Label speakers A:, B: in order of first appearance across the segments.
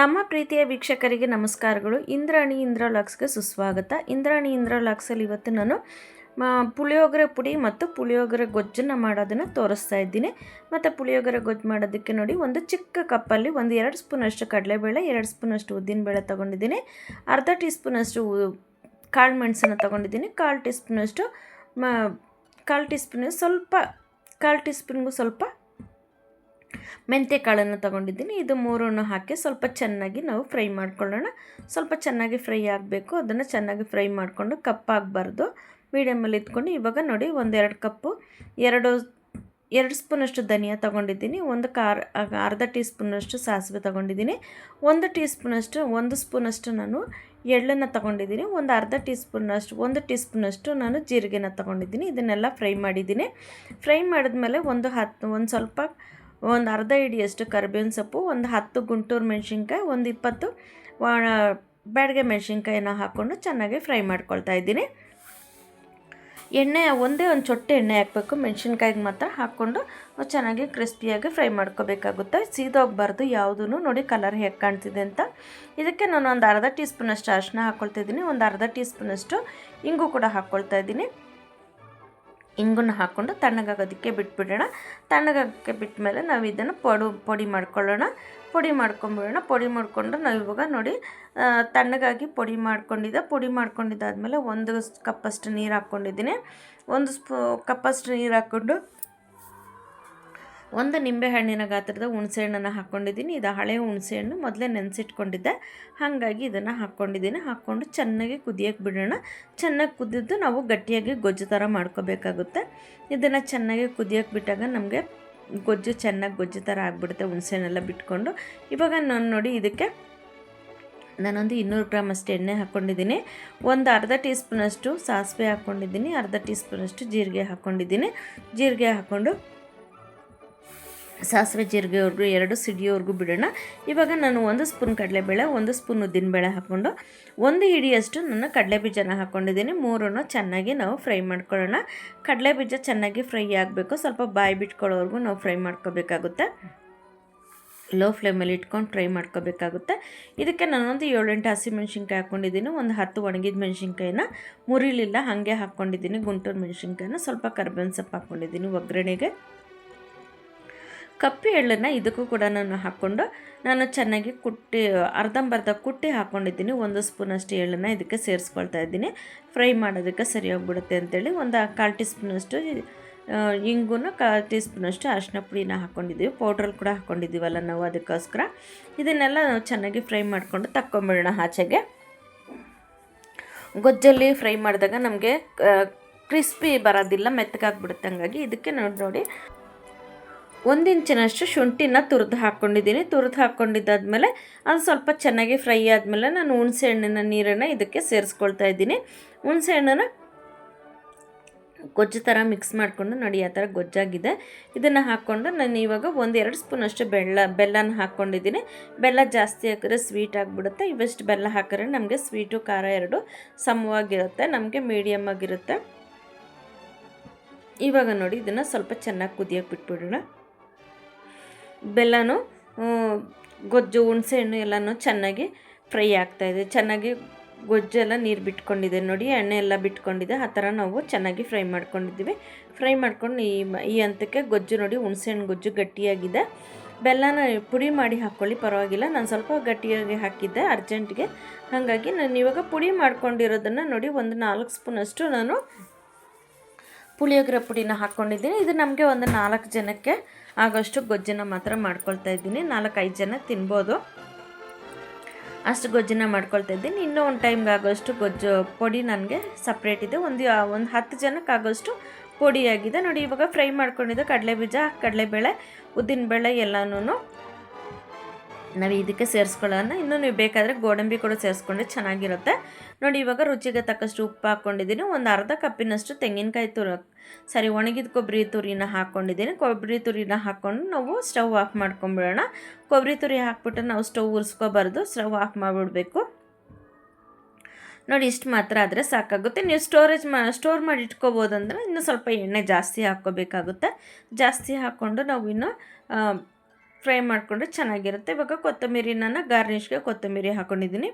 A: ನಮ್ಮ ಪ್ರೀತಿಯ ವೀಕ್ಷಕರಿಗೆ ನಮಸ್ಕಾರಗಳು. ಇಂದ್ರಾಣಿ ಇಂದ್ರಲಾಕ್ಸ್ಗೆ ಸುಸ್ವಾಗತ. ಇಂದ್ರಾಣಿ ಇಂದ್ರಲಾಕ್ಸಲ್ಲಿ ಇವತ್ತು ನಾನು ಪುಳಿಯೋಗರೆ ಪುಡಿ ಮತ್ತು ಪುಳಿಯೋಗರೆ ಗೊಜ್ಜನ್ನು ಮಾಡೋದನ್ನು ತೋರಿಸ್ತಾ ಇದ್ದೀನಿ. ಮತ್ತು ಪುಳಿಯೋಗರೆ ಗೊಜ್ಜು ಮಾಡೋದಕ್ಕೆ ನೋಡಿ, ಒಂದು ಚಿಕ್ಕ ಕಪ್ಪಲ್ಲಿ ಒಂದು ಎರಡು ಸ್ಪೂನಷ್ಟು ಕಡಲೆಬೇಳೆ, ಎರಡು ಸ್ಪೂನಷ್ಟು ಉದ್ದಿನಬೇಳೆ ತೊಗೊಂಡಿದ್ದೀನಿ. ಅರ್ಧ ಟೀ ಸ್ಪೂನಷ್ಟು ಕಾಳು ಮೆಣಸನ್ನು ತೊಗೊಂಡಿದ್ದೀನಿ. ಕಾಲು ಟೀ ಸ್ಪೂನಷ್ಟು ಮ ಕಾಲು ಟೀ ಸ್ಪೂನ್ ಸ್ವಲ್ಪ ಕಾಲು ಟೀ ಸ್ಪೂನ್ಗೂ ಸ್ವಲ್ಪ ಮೆಂತ್ಯ ಕಾಳನ್ನು ತೊಗೊಂಡಿದ್ದೀನಿ. ಇದು ಮೂರನ್ನು ಹಾಕಿ ಸ್ವಲ್ಪ ಚೆನ್ನಾಗಿ ನಾವು ಫ್ರೈ ಮಾಡ್ಕೊಳ್ಳೋಣ. ಸ್ವಲ್ಪ ಚೆನ್ನಾಗಿ ಫ್ರೈ ಆಗಬೇಕು. ಅದನ್ನು ಚೆನ್ನಾಗಿ ಫ್ರೈ ಮಾಡಿಕೊಂಡು ಕಪ್ಪಾಗಬಾರ್ದು ಮೀಡಿಯಮಲ್ಲಿ ಇಟ್ಕೊಂಡು ಇವಾಗ ನೋಡಿ ಒಂದೆರಡು ಕಪ್ಪು. ಎರಡು ಎರಡು ಸ್ಪೂನಷ್ಟು ಧನಿಯಾ ತೊಗೊಂಡಿದ್ದೀನಿ. ಒಂದು ಕಾರ್ ಅರ್ಧ ಟೀ ಸ್ಪೂನಷ್ಟು ಸಾಸಿವೆ ತೊಗೊಂಡಿದ್ದೀನಿ. ಒಂದು ಟೀ ಸ್ಪೂನಷ್ಟು ಒಂದು ಸ್ಪೂನಷ್ಟು ನಾನು ಎಳ್ಳನ್ನು ತೊಗೊಂಡಿದ್ದೀನಿ. ಒಂದು ಅರ್ಧ ಟೀ ಸ್ಪೂನಷ್ಟು ಒಂದು ಟೀ ಸ್ಪೂನಷ್ಟು ನಾನು ಜೀರಿಗೆನ ತೊಗೊಂಡಿದ್ದೀನಿ. ಇದನ್ನೆಲ್ಲ ಫ್ರೈ ಮಾಡಿದ್ದೀನಿ. ಫ್ರೈ ಮಾಡಿದ್ಮೇಲೆ ಒಂದು ಹತ್ತು, ಒಂದು ಸ್ವಲ್ಪ ಒಂದು ಅರ್ಧ ಹಿಡಿಯಷ್ಟು ಕರ್ಬೇವಿನ ಸೊಪ್ಪು, ಒಂದು ಹತ್ತು ಗುಂಟೂರು ಮೆಣಸಿನ್ಕಾಯಿ, ಒಂದು ಇಪ್ಪತ್ತು ಬ್ಯಾಡಗೆ ಮೆಣಸಿನ್ಕಾಯಿನ ಹಾಕ್ಕೊಂಡು ಚೆನ್ನಾಗಿ ಫ್ರೈ ಮಾಡ್ಕೊಳ್ತಾ ಇದ್ದೀನಿ. ಎಣ್ಣೆ, ಒಂದೇ ಒಂದು ಚೊಟ್ಟೆ ಎಣ್ಣೆ ಹಾಕಬೇಕು. ಮೆಣಸಿನ್ಕಾಯಿಗೆ ಮಾತ್ರ ಹಾಕ್ಕೊಂಡು ಚೆನ್ನಾಗಿ ಕ್ರಿಸ್ಪಿಯಾಗಿ ಫ್ರೈ ಮಾಡ್ಕೋಬೇಕಾಗುತ್ತೆ. ಸೀದೋಗಬಾರ್ದು ಯಾವುದೂ ನೋಡಿ ಕಲರ್ ಹೇಗೆ ಕಾಣ್ತಿದೆ ಅಂತ. ಇದಕ್ಕೆ ನಾನು ಒಂದು ಅರ್ಧ ಟೀ ಸ್ಪೂನಷ್ಟು ಅರಿಶಿನ ಹಾಕ್ಕೊಳ್ತಾ ಇದ್ದೀನಿ. ಒಂದು ಅರ್ಧ ಟೀ ಸ್ಪೂನಷ್ಟು ಇಂಗು ಕೂಡ ಹಾಕ್ಕೊಳ್ತಾ ಇದ್ದೀನಿ. ಇಂಗನ್ನು ಹಾಕ್ಕೊಂಡು ತಣ್ಣಗಾಗೋದಕ್ಕೆ ಬಿಟ್ಬಿಡೋಣ. ತಣ್ಣಗಾಗೋಕ್ಕೆ ಬಿಟ್ಟ ಮೇಲೆ ನಾವು ಇದನ್ನು ಪಡು, ಪೊಡಿ ಮಾಡ್ಕೊಳ್ಳೋಣ. ಪೊಡಿ ಮಾಡ್ಕೊಂಬಿಡೋಣ. ಪೊಡಿ ಮಾಡಿಕೊಂಡು ನಾವು ಇವಾಗ ನೋಡಿ ತಣ್ಣಗಾಗಿ ಪೊಡಿ ಮಾಡ್ಕೊಂಡಿದ್ದೆ, ಪೊಡಿ ಮಾಡ್ಕೊಂಡಿದ್ದಾದಮೇಲೆ ಒಂದು ಕಪ್ಪಷ್ಟು ನೀರು ಹಾಕ್ಕೊಂಡಿದ್ದೀನಿ. ಒಂದು ಸ್ಪೂ, ಕಪ್ಪಷ್ಟು ನೀರು ಹಾಕ್ಕೊಂಡು ಒಂದು ನಿಂಬೆಹಣ್ಣಿನ ಗಾತ್ರದ ಹುಣಸೆಹಣ್ಣನ್ನು ಹಾಕ್ಕೊಂಡಿದ್ದೀನಿ ಇದು ಹಳೆ ಹುಣಸೆಹಣ್ಣು, ಮೊದಲೇ ನೆನೆಸಿಟ್ಕೊಂಡಿದ್ದೆ. ಹಾಗಾಗಿ ಇದನ್ನು ಹಾಕ್ಕೊಂಡಿದ್ದೀನಿ ಹಾಕ್ಕೊಂಡು ಚೆನ್ನಾಗಿ ಕುದಿಯೋಕ್ಕೆ ಬಿಡೋಣ. ಚೆನ್ನಾಗಿ ಕುದಿದ್ದು ನಾವು ಗಟ್ಟಿಯಾಗಿ ಗೊಜ್ಜು ಥರ ಮಾಡ್ಕೋಬೇಕಾಗುತ್ತೆ. ಇದನ್ನು ಚೆನ್ನಾಗಿ ಕುದಿಯೋಕ್ಕೆ ಬಿಟ್ಟಾಗ ನಮಗೆ ಗೊಜ್ಜು ಚೆನ್ನಾಗಿ ಗೊಜ್ಜು ಥರ ಆಗಿಬಿಡುತ್ತೆ ಹುಣಸೆಹಣ್ಣೆಲ್ಲ ಬಿಟ್ಕೊಂಡು. ಇವಾಗ ನಾನು ನೋಡಿ ಇದಕ್ಕೆ ನಾನೊಂದು ಇನ್ನೂರು ಗ್ರಾಮ್ ಅಷ್ಟು ಎಣ್ಣೆ ಹಾಕ್ಕೊಂಡಿದ್ದೀನಿ ಒಂದು ಅರ್ಧ ಟೀ ಸ್ಪೂನಷ್ಟು ಸಾಸಿವೆ ಹಾಕ್ಕೊಂಡಿದ್ದೀನಿ ಅರ್ಧ ಟೀ ಸ್ಪೂನಷ್ಟು ಜೀರಿಗೆ ಹಾಕ್ಕೊಂಡಿದ್ದೀನಿ ಜೀರಿಗೆ ಹಾಕ್ಕೊಂಡು ಸಾಸಿವೆ ಜೀರಿಗೆವರೆಗೂ ಎರಡು ಸಿಡಿಯೋವರೆಗೂ ಬಿಡೋಣ. ಇವಾಗ ನಾನು ಒಂದು ಸ್ಪೂನ್ ಕಡಲೆಬೇಳೆ, ಒಂದು ಸ್ಪೂನ್ ಉದ್ದಿನಬೇಳೆ ಹಾಕ್ಕೊಂಡು, ಒಂದು ಹಿಡಿಯಷ್ಟು ನಾನು ಕಡಲೆ ಬೀಜನ ಹಾಕ್ಕೊಂಡಿದ್ದೀನಿ ಮೂರನ್ನು ಚೆನ್ನಾಗಿ ನಾವು ಫ್ರೈ ಮಾಡ್ಕೊಳ್ಳೋಣ. ಕಡಲೆ ಬೀಜ ಚೆನ್ನಾಗಿ ಫ್ರೈ ಆಗಬೇಕು. ಸ್ವಲ್ಪ ಬಾಯಿ ಬಿಟ್ಕೊಳ್ಳೋವರೆಗೂ ನಾವು ಫ್ರೈ ಮಾಡ್ಕೋಬೇಕಾಗುತ್ತೆ. ಲೋ ಫ್ಲೇಮಲ್ಲಿ ಇಟ್ಕೊಂಡು ಫ್ರೈ ಮಾಡ್ಕೋಬೇಕಾಗುತ್ತೆ. ಇದಕ್ಕೆ ನಾನೊಂದು ಏಳೆಂಟು ಹಸಿಮೆಣ್ಸಿನ್ಕಾಯಿ ಹಾಕ್ಕೊಂಡಿದ್ದೀನಿ. ಒಂದು ಹತ್ತು ಒಣಗಿದ ಮೆಣಸಿನ್ಕಾಯಿನ, ಮುರಿಲಿಲ್ಲ, ಹಾಗೆ ಹಾಕ್ಕೊಂಡಿದ್ದೀನಿ. ಗುಂಟೂರು ಮೆಣಸಿನ್ಕಾಯಿನ ಸ್ವಲ್ಪ ಕರ್ಬೇವಿನ ಸೊಪ್ಪು ಹಾಕ್ಕೊಂಡಿದ್ದೀನಿ ಒಗ್ಗರಣೆಗೆ. ಕಪ್ಪು ಎಳ್ಳನ್ನು ಇದಕ್ಕೂ ಕೂಡ ನಾನು ಹಾಕ್ಕೊಂಡು ನಾನು ಚೆನ್ನಾಗಿ ಕುಟ್ಟಿ, ಅರ್ಧಂಬರ್ಧ ಕುಟ್ಟಿ ಹಾಕ್ಕೊಂಡಿದ್ದೀನಿ ಒಂದು ಸ್ಪೂನಷ್ಟು ಎಳ್ಳನ್ನು ಇದಕ್ಕೆ ಸೇರಿಸ್ಕೊಳ್ತಾ ಇದ್ದೀನಿ. ಫ್ರೈ ಮಾಡೋದಕ್ಕೆ ಸರಿ ಹೋಗ್ಬಿಡುತ್ತೆ ಅಂತೇಳಿ ಒಂದು ಕಾಲು ಟೀ ಸ್ಪೂನಷ್ಟು ಇಂಗುನ ಕಾಲು ಟೀ ಸ್ಪೂನಷ್ಟು ಅರಿಶಿನ ಪುಡಿನ ಹಾಕ್ಕೊಂಡಿದ್ದೀವಿ ಪೌಡ್ರಲ್ಲಿ ಕೂಡ ಹಾಕ್ಕೊಂಡಿದ್ದೀವಲ್ಲ ನಾವು ಅದಕ್ಕೋಸ್ಕರ. ಇದನ್ನೆಲ್ಲ ನಾವು ಚೆನ್ನಾಗಿ ಫ್ರೈ ಮಾಡಿಕೊಂಡು ತಕ್ಕೊಂಬಿಡೋಣ ಆಚೆಗೆ. ಗೊಜ್ಜಲ್ಲಿ ಫ್ರೈ ಮಾಡಿದಾಗ ನಮಗೆ ಕ್ರಿಸ್ಪಿ ಬರೋದಿಲ್ಲ, ಮೆತ್ತಗಾಗ್ಬಿಡುತ್ತೆ ಹಂಗಾಗಿ ಇದಕ್ಕೆ ನೋಡಿ ನೋಡಿ ಒಂದು ಇಂಚಿನಷ್ಟು ಶುಂಠಿನ ತುರಿದು ಹಾಕ್ಕೊಂಡಿದ್ದೀನಿ ತುರಿದು ಹಾಕ್ಕೊಂಡಿದ್ದಾದ್ಮೇಲೆ ಅದು ಸ್ವಲ್ಪ ಚೆನ್ನಾಗಿ ಫ್ರೈ ಆದಮೇಲೆ ನಾನು ಹುಣಸೆ ಹಣ್ಣಿನ ನೀರನ್ನು ಇದಕ್ಕೆ ಸೇರಿಸ್ಕೊಳ್ತಾ ಇದ್ದೀನಿ. ಹುಣಸೆ ಹಣ್ಣನ್ನು ಗೊಜ್ಜು ಥರ ಮಿಕ್ಸ್ ಮಾಡಿಕೊಂಡು ನೋಡಿ ಆ ಥರ ಗೊಜ್ಜಾಗಿದೆ. ಇದನ್ನು ಹಾಕ್ಕೊಂಡು ನಾನು ಇವಾಗ ಒಂದೆರಡು ಸ್ಪೂನಷ್ಟು ಬೆಲ್ಲ ಬೆಲ್ಲನ ಹಾಕ್ಕೊಂಡಿದ್ದೀನಿ ಬೆಲ್ಲ ಜಾಸ್ತಿ ಹಾಕಿದ್ರೆ ಸ್ವೀಟ್ ಆಗಿಬಿಡುತ್ತೆ. ಇವಷ್ಟು ಬೆಲ್ಲ ಹಾಕಿದ್ರೆ ನಮಗೆ ಸ್ವೀಟು ಖಾರ ಎರಡು ಸಮವಾಗಿರುತ್ತೆ, ನಮಗೆ ಮೀಡಿಯಮ್ ಆಗಿರುತ್ತೆ. ಇವಾಗ ನೋಡಿ ಇದನ್ನು ಸ್ವಲ್ಪ ಚೆನ್ನಾಗಿ ಕುದಿಯೋಕೆ ಬಿಟ್ಬಿಡೋಣ. ಬೆಲ್ಲನೂ ಗೊಜ್ಜು ಗೊಜ್ಜು ಹುಣಸೆಹಣ್ಣು ಎಲ್ಲನೂ ಚೆನ್ನಾಗಿ ಫ್ರೈ ಆಗ್ತಾಯಿದೆ ಚೆನ್ನಾಗಿ ಗೊಜ್ಜೆಲ್ಲ ನೀರು ಬಿಟ್ಕೊಂಡಿದೆ ನೋಡಿ, ಎಣ್ಣೆ ಎಲ್ಲ ಬಿಟ್ಕೊಂಡಿದೆ. ಆ ಥರ ನಾವು ಚೆನ್ನಾಗಿ ಫ್ರೈ ಮಾಡ್ಕೊಂಡಿದ್ದೀವಿ. ಫ್ರೈ ಮಾಡ್ಕೊಂಡು ಈ ಈ ಹಂತಕ್ಕೆ ಗೊಜ್ಜು ನೋಡಿ ಹುಣಸೆಹಣ್ಣು ಗೊಜ್ಜು ಗಟ್ಟಿಯಾಗಿದೆ. ಬೆಲ್ಲನ ಪುಡಿ ಮಾಡಿ ಹಾಕ್ಕೊಳ್ಳಿ ಪರವಾಗಿಲ್ಲ. ನಾನು ಸ್ವಲ್ಪ ಗಟ್ಟಿಯಾಗಿ ಹಾಕಿದ್ದೆ, ಅರ್ಜೆಂಟ್ಗೆ. ಹಾಗಾಗಿ ನಾನು ಇವಾಗ ಪುಡಿ ಮಾಡ್ಕೊಂಡಿರೋದನ್ನು ನೋಡಿ, ಒಂದು ನಾಲ್ಕು ಸ್ಪೂನಷ್ಟು ನಾನು ಪುಳಿಯೋಗರೆ ಪುಡಿನ ಹಾಕ್ಕೊಂಡಿದ್ದೀನಿ ಇದು ನಮಗೆ ಒಂದು ನಾಲ್ಕು ಜನಕ್ಕೆ ಆಗೋಷ್ಟು ಗೊಜ್ಜನ್ನ ಮಾತ್ರ ಮಾಡ್ಕೊಳ್ತಾ ಇದ್ದೀನಿ. ನಾಲ್ಕೈದು ಜನ ತಿನ್ಬೋದು. ಅಷ್ಟು ಗೊಜ್ಜನ್ನ ಮಾಡ್ಕೊಳ್ತಾ ಇದ್ದೀನಿ. ಇನ್ನೂ ಒಂದು ಟೈಮ್ಗೆ ಆಗೋಷ್ಟು ಗೊಜ್ಜು ಪೊಡಿ ನನಗೆ ಸಪ್ರೇಟ್ ಇದೆ. ಒಂದು ಒಂದು ಹತ್ತು ಜನಕ್ಕೆ ಆಗೋಷ್ಟು ಪೊಡಿಯಾಗಿದೆ ನೋಡಿ, ಇವಾಗ ಫ್ರೈ ಮಾಡ್ಕೊಂಡಿದ್ದು ಕಡಲೆ ಬೀಜ ಕಡಲೆಬೇಳೆ, ಉದ್ದಿನಬೇಳೆ ಎಲ್ಲನೂ ನಾವು ಇದಕ್ಕೆ ಸೇರಿಸ್ಕೊಳ್ಳೋಣ. ಇನ್ನೂ ನೀವು ಬೇಕಾದರೆ ಗೋಡಂಬಿ ಕೂಡ ಸೇರಿಸ್ಕೊಂಡ್ರೆ ಚೆನ್ನಾಗಿರುತ್ತೆ. ನೋಡಿ, ಇವಾಗ ರುಚಿಗೆ ತಕ್ಕಷ್ಟು ಉಪ್ಪು ಹಾಕ್ಕೊಂಡಿದ್ದೀನಿ. ಒಂದು ಅರ್ಧ ಕಪ್ಪಿನಷ್ಟು ತೆಂಗಿನಕಾಯಿ ತುರ ಸರಿ, ಒಣಗಿದ ಕೊಬ್ಬರಿ ತುರಿನ ಹಾಕ್ಕೊಂಡಿದ್ದೀನಿ. ಕೊಬ್ಬರಿ ತುರಿನ ಹಾಕ್ಕೊಂಡು ನಾವು ಸ್ಟವ್ ಆಫ್ ಮಾಡ್ಕೊಂಬಿಡೋಣ. ಕೊಬ್ಬರಿ ತುರಿ ಹಾಕ್ಬಿಟ್ಟು ನಾವು ಸ್ಟವ್ ಉರಿಸ್ಕೋಬಾರ್ದು. ಸ್ಟವ್ ಆಫ್ ಮಾಡಿಬಿಡ್ಬೇಕು. ನೋಡಿ, ಇಷ್ಟು ಮಾತ್ರ ಆದರೆ ಸಾಕಾಗುತ್ತೆ. ನೀವು ಸ್ಟೋರೇಜ್ ಮಾ ಸ್ಟೋರ್ ಮಾಡಿ ಇಟ್ಕೋಬೋದಂದ್ರೆ ಇನ್ನೂ ಸ್ವಲ್ಪ ಎಣ್ಣೆ ಜಾಸ್ತಿ ಹಾಕ್ಕೋಬೇಕಾಗುತ್ತೆ. ಜಾಸ್ತಿ ಹಾಕ್ಕೊಂಡು ನಾವು ಇನ್ನು ಫ್ರೈ ಮಾಡಿಕೊಂಡ್ರೆ ಚೆನ್ನಾಗಿರುತ್ತೆ. ಇವಾಗ ಕೊತ್ತಂಬರಿನ ಗಾರ್ನಿಷ್ಗೆ ಕೊತ್ತಂಬರಿ ಹಾಕ್ಕೊಂಡಿದ್ದೀನಿ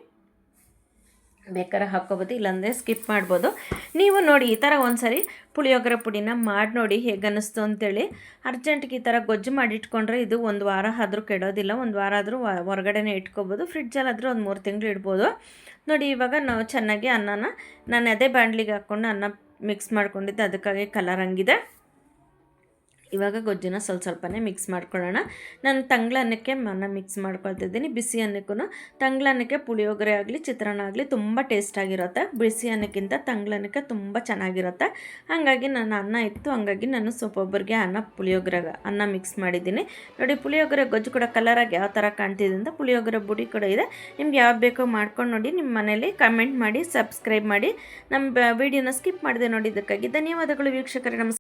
A: ಬೇಕಾದ್ರೆ ಹಾಕ್ಕೋಬೋದು, ಇಲ್ಲಾಂದರೆ ಸ್ಕಿಪ್ ಮಾಡ್ಬೋದು. ನೀವು ನೋಡಿ, ಈ ಥರ ಒಂದು ಸರಿ ಪುಳಿಯೋಗರೆ ಪುಡಿನ ಮಾಡಿ ನೋಡಿ ಹೇಗೆ ಅನ್ನಿಸ್ತು ಅಂತೇಳಿ. ಅರ್ಜೆಂಟ್ಗೆ ಈ ಥರ ಗೊಜ್ಜು ಮಾಡಿಟ್ಕೊಂಡ್ರೆ ಇದು ಒಂದು ವಾರ ಆದರೂ ಕೆಡೋದಿಲ್ಲ. ಒಂದು ವಾರ ಆದರೂ ಹೊರಗಡೆನೇ ಇಟ್ಕೋಬೋದು. ಫ್ರಿಡ್ಜಲ್ಲಾದರೂ ಒಂದು ಮೂರು ತಿಂಗಳು ಇಡ್ಬೋದು. ನೋಡಿ, ಇವಾಗ ನಾವು ಚೆನ್ನಾಗಿ ಅನ್ನನ, ನಾನು ಅದೇ ಬಾಂಡ್ಲಿಗೆ ಹಾಕ್ಕೊಂಡು ಅನ್ನ ಮಿಕ್ಸ್ ಮಾಡ್ಕೊಂಡಿದ್ದೆ. ಅದಕ್ಕಾಗಿ ಕಲರ್ ಹಂಗಿದೆ. ಇವಾಗ ಗೊಜ್ಜನ್ನ ಸ್ವಲ್ಪ ಸ್ವಲ್ಪನೇ ಮಿಕ್ಸ್ ಮಾಡ್ಕೊಳ್ಳೋಣ. ನಾನು ತಂಗ್ಳ ಅನ್ನಕ್ಕೆ ಅನ್ನ ಮಿಕ್ಸ್ ಮಾಡ್ಕೊಳ್ತಿದ್ದೀನಿ ಬಿಸಿ ಅನ್ನಕ್ಕೂ ತಂಗ್ಳ ಅನ್ನಕ್ಕೆ ಪುಳಿಯೋಗರೆ ಆಗಲಿ, ಚಿತ್ರಾನ್ನ ಆಗಲಿ ತುಂಬ ಟೇಸ್ಟಾಗಿರುತ್ತೆ ಬಿಸಿ ಅನ್ನಕ್ಕಿಂತ ತಂಗ್ಳನ್ನಕ್ಕೆ ತುಂಬ ಚೆನ್ನಾಗಿರುತ್ತೆ. ಹಾಗಾಗಿ ನಾನು ಅನ್ನ ಇತ್ತು. ಹಾಗಾಗಿ ನಾನು ಸ್ವಲ್ಪ ಒಬ್ಬರಿಗೆ ಅನ್ನ, ಪುಳಿಯೋಗರೆ ಅನ್ನ ಮಿಕ್ಸ್ ಮಾಡಿದ್ದೀನಿ. ನೋಡಿ, ಪುಳಿಯೋಗರೆ ಗೊಜ್ಜು ಕೂಡ ಕಲರಾಗಿ ಯಾವ ಥರ ಕಾಣ್ತಿದೆ ಅಂತ ಪುಳಿಯೋಗರೆ ಬುಡಿ ಕೂಡ ಇದೆ. ನಿಮ್ಗೆ ಯಾವ್ದು ಬೇಕೋ ಮಾಡ್ಕೊಂಡು ನೋಡಿ, ನಿಮ್ಮ ಮನೇಲಿ ಕಮೆಂಟ್ ಮಾಡಿ ಸಬ್ಸ್ಕ್ರೈಬ್ ಮಾಡಿ. ನಮ್ಮ ವಿಡಿಯೋನ ಸ್ಕಿಪ್ ಮಾಡಿದೆ ನೋಡಿದ್ದಕ್ಕಾಗಿ ಧನ್ಯವಾದಗಳು ವೀಕ್ಷಕರೇ. ನಮಸ್ಕಾರ.